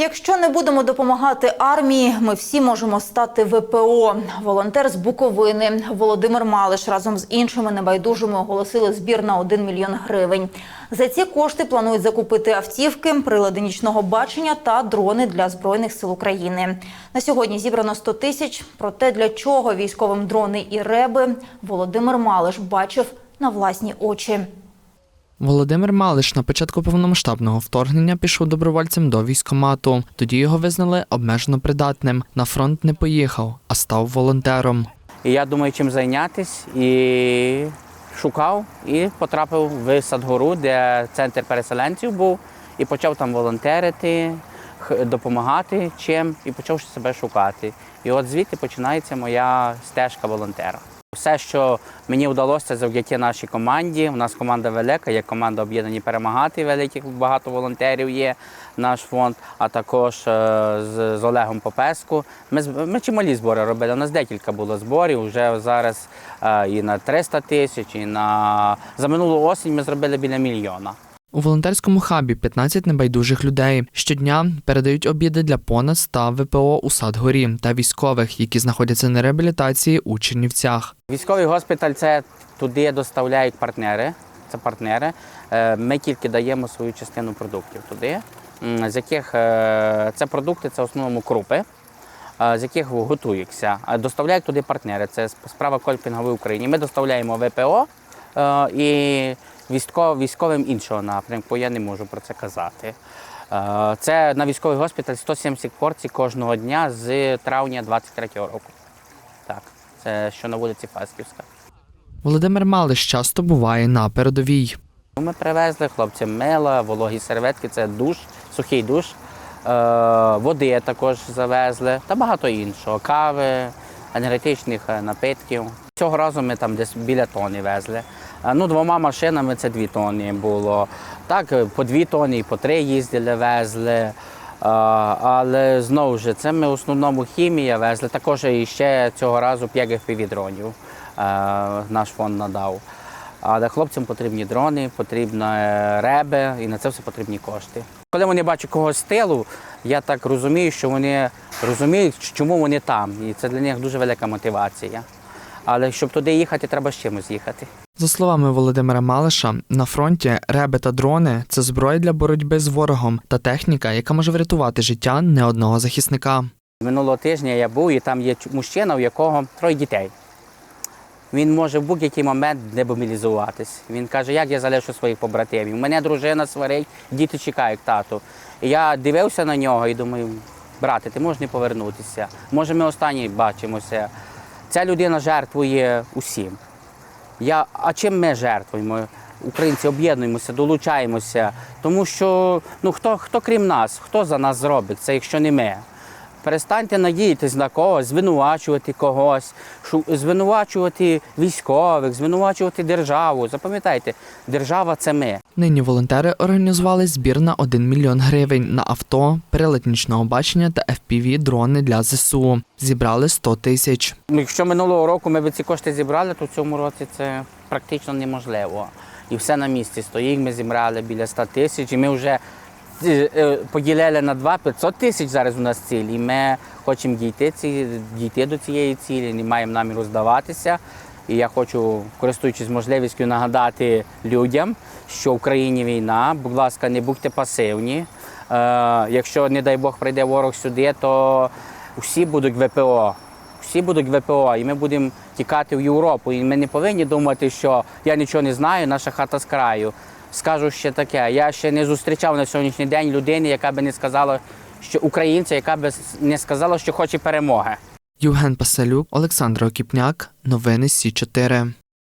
Якщо не будемо допомагати армії, ми всі можемо стати ВПО. Волонтер з Буковини Володимир Малиш разом з іншими небайдужими оголосили збір на 1 мільйон гривень. За ці кошти планують закупити автівки, прилади нічного бачення та дрони для збройних сил України. На сьогодні зібрано 100 тисяч. Проте для чого військовим дрони і реби Володимир Малиш бачив на власні очі. Володимир Малиш на початку повномасштабного вторгнення пішов добровольцем до військкомату. Тоді його визнали обмежено придатним. На фронт не поїхав, а став волонтером. Я думаю, чим зайнятися. І шукав і потрапив в Садгору, де центр переселенців був, і почав там волонтерити, допомагати чим, і почав себе шукати. І от звідти починається моя стежка волонтера. Все, що мені вдалося, завдяки нашій команді. У нас команда велика, є команда об'єднані перемагати. Великих багато волонтерів є наш фонд, а також е, з, з Олегом Попеску. Ми, ми чималі збори робили. У нас декілька було зборів. Вже зараз е, і на 300 тисяч, і на за минулу осінь ми зробили біля мільйона. У волонтерському хабі 15 небайдужих людей. Щодня передають обіди для понад 100 ВПО у Садгорі та військових, які знаходяться на реабілітації у Чернівцях. Військовий госпіталь це туди доставляють партнери. Це партнери. Е, Ми тільки даємо свою частину продуктів туди, з яких е, це продукти, це в основному крупи, е, з яких готуються. Доставляють туди партнери. Це справа кольпінгової Україні. Ми доставляємо ВПО і військовим іншого напрямку. Я не можу про це казати. Е, Це на військовий госпіталь 170 порцій кожного дня з травня 23-го року. Так, це що на вулиці Фасківська. Володимир Малиш часто буває на передовій. Ну, Ми привезли хлопцям мила, вологі серветки, це душ, сухий душ, е, води також завезли та багато іншого. Кави, енергетичних е, напитків. Цього разу ми там десь біля тони везли. Е, Ну, двома машинами це дві тони було. Так, по дві тони по три їздили, везли. Е, Але знову ж це ми в основному хімія везли. Також і ще цього разу 5 FPV-дронів е, наш фонд надав. Але хлопцям потрібні дрони, потрібні реби, і на це все потрібні кошти. Коли вони бачать когось з тилу, я так розумію, що вони розуміють, чому вони там. І це для них дуже велика мотивація. Але щоб туди їхати, треба з чимось їхати. За словами Володимира Малиша, на фронті реби та дрони це зброя для боротьби з ворогом та техніка, яка може врятувати життя не одного захисника. Минулого тижня я був, і там є мужчина, у якого троє дітей. Він може в будь-який момент демобілізуватись. Він каже, як я залишу своїх побратимів. Мене дружина сварить, діти чекають тату. І я дивився на нього і думаю, брате, ти можеш не повернутися. Може, ми останні бачимося. Ця людина жертвує усім. Я, а чим ми жертвуємо? Українці об'єднуємося, долучаємося, тому що ну хто, хто крім нас, хто за нас зробить це, якщо не ми. Перестаньте надіятись на когось, звинувачувати когось, звинувачувати військових, звинувачувати державу. Запам'ятайте, держава це ми. Нині волонтери організували збір на 1 мільйон гривень на авто, прилад нічного бачення та FPV дрони для ЗСУ. Зібрали 100 тисяч. Ну, Якщо минулого року ми б ці кошти зібрали, то в цьому році це практично неможливо. І все на місці стоїть. Ми зібрали біля 100 тисяч, і ми вже поділили на два 500 тисяч зараз у нас ціль. І ми хочемо дійти, ці, дійти до цієї цілі, не маємо наміру здаватися. І я хочу, користуючись можливістю, нагадати людям, що в країні війна. Будь ласка, не будьте пасивні. Е, якщо, не дай Бог, прийде ворог сюди, то всі будуть ВПО. Всі будуть ВПО, і ми будемо тікати в Європу. І ми не повинні думати, що я нічого не знаю, наша хата з краю. Скажу ще таке: я ще не зустрічав на сьогоднішній день людини, яка би не сказала, що українця, яка би не сказала, що хоче перемоги. Євген Паселюк, Олександр Окіпняк. Новини Сі 4